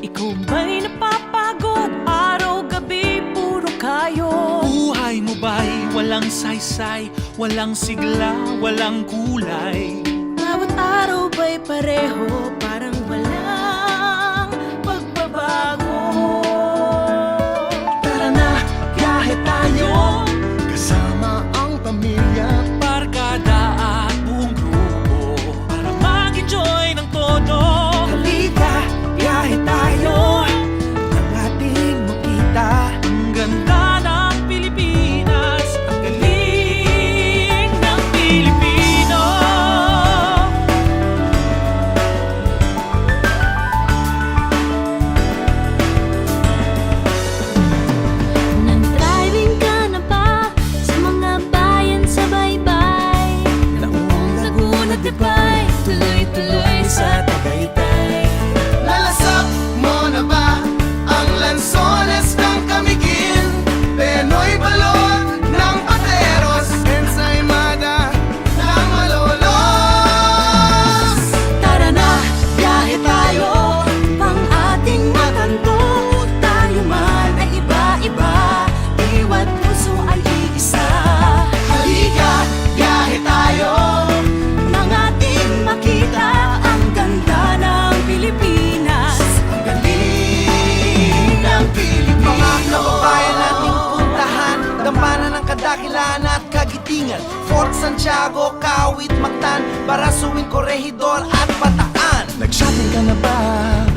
Ikaw ba'y napapagod araw-gabi puro kayo? Buhay mo ba'y walang saysay, walang sigla, walang kulay? Bawat araw ba'y pareho pa Dakilan at Kagitingan Fort Santiago, Kawit, Mactan Barasuin, Corregidor at Bataan Nag-shopping ka na ba?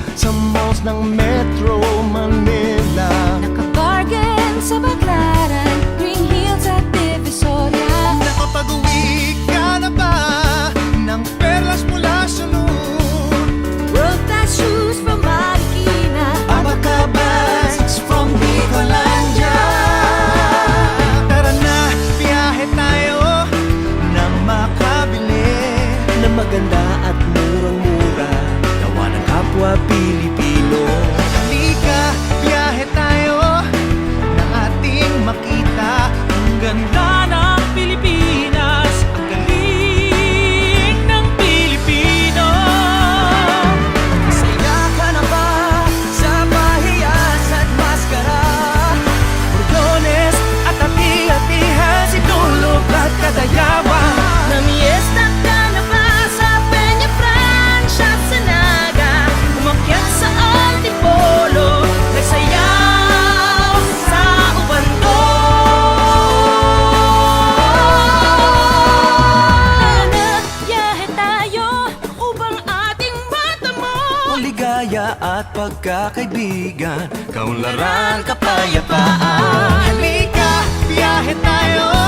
at pagkakaibigan. Kaunlaran, kapayapaan. Halika, biyahe tayo.